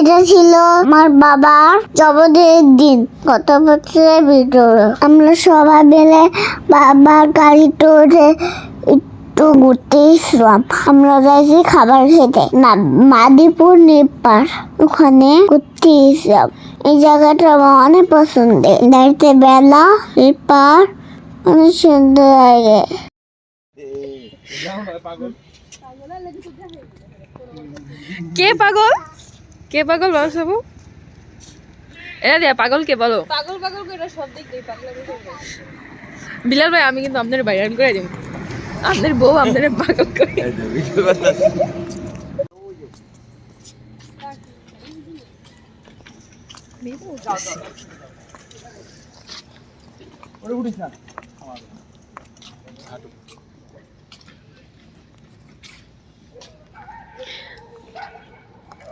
এটা ছিল আমার বাবার জন্মদিনের দিন গত বছরের ভিতরে। আমরা সবাই মিলে বাবার গাড়িতে উঠে একটু ঘুরতে এসলাম আমরা যাইছি খাবার খেতে। মাদিপুর নেপার ওখানে ঘুরতে এসলাম এই জায়গাটা আমার অনেক পছন্দের। গাড়িতে বেলা নেপার অনেক সুন্দর লাগে। কে পাগল? কে পাগল বলো সবু? এরা দিয়া পাগল কে বলো? পাগল পাগল করে সব দিক দিয়ে পাগল বিলাল ভাই আমি কিন্তু আপনার বাইরান করে দিব। আপনার বউ আপনার পাগল করে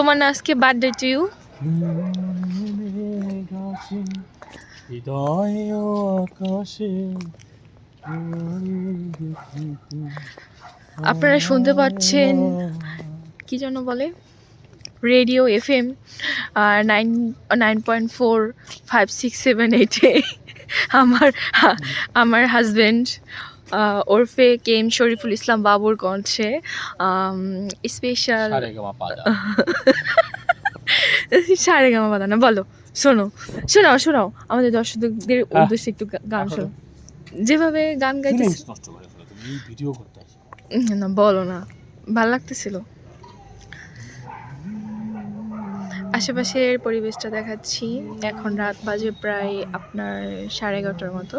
তোমার না আজকে বার্থডে টু ইউ আপনারা শুনতে পাচ্ছেন কি যেন বলে? Radio F M nine nine point four five six seven এইটে আমার আমার হাজব্যান্ড ওরফে কে এম শরীফুল ইসলাম বাবুর কণ্ঠে স্পেশাল সারে গামা বাদানা বলো শোনো শোনাও শোনাও আমাদের দর্শকদের উদ্দেশ্যে একটু গান শোনো যেভাবে গান গাইতে না বলো না ভালো লাগতেছিল? আশেপাশের পরিবেশটা দেখাচ্ছি এখন রাত বাজে প্রায় আপনার সাড়ে এগারোটার মতো।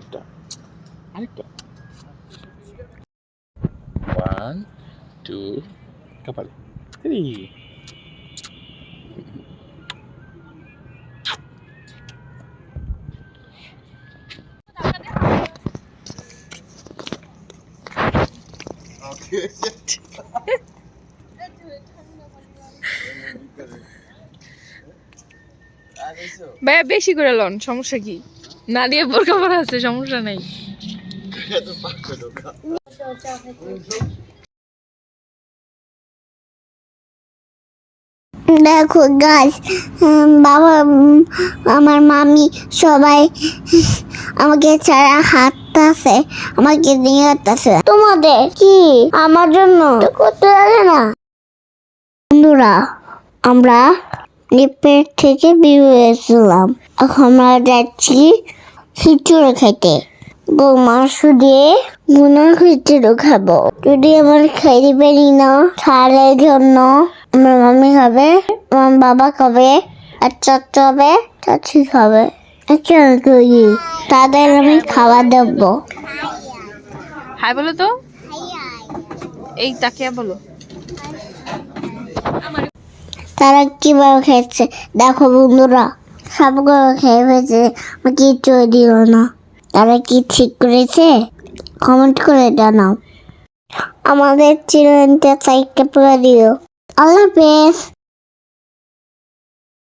আরেকটা। আরেকটা। ওয়ান টু কপালে থ্রি ভাইয়া বেশি করে লন সমস্যা কি? না দিয়ে বোরকা পরা আছে, সমস্যা নাই। দেখো গাছ বাবা আমার মামি সবাই আমাকে ছাড়া হাঁটতেছে, আমাকে নিয়ে হাঁটতেছে। তোমাদের কি আমার জন্য করতে লাগে না? বন্ধুরা, আমরা লিপের থেকে বের হয়েছিলাম। এখন আমরা যাচ্ছি খিচুড়ি খেতে। গরু মাংস দিয়ে মুনার খিচুড়ি খাব। যদি আমার খাইতে পারি না তাহলে জন্য। আমার মামি খাবে আমার বাবা খাবে আর চাচা হবে চাচি খাবে। আচ্ছা তাদের আমি খাবার দেবো। হাই বলো তো। এই তাকিয়া বলো। তারা কীভাবে খেয়েছে? দেখো বন্ধুরা। সবগুলো খেয়ে ফেলছে। আমাকে কিচ্ছু দিল না। তারা কি ঠিক করেছে? কমেন্ট করে জানাও। আমাদের চ্যানেলটা সাইডটা পড়ে দিও। আল্লাহ হাফেজ।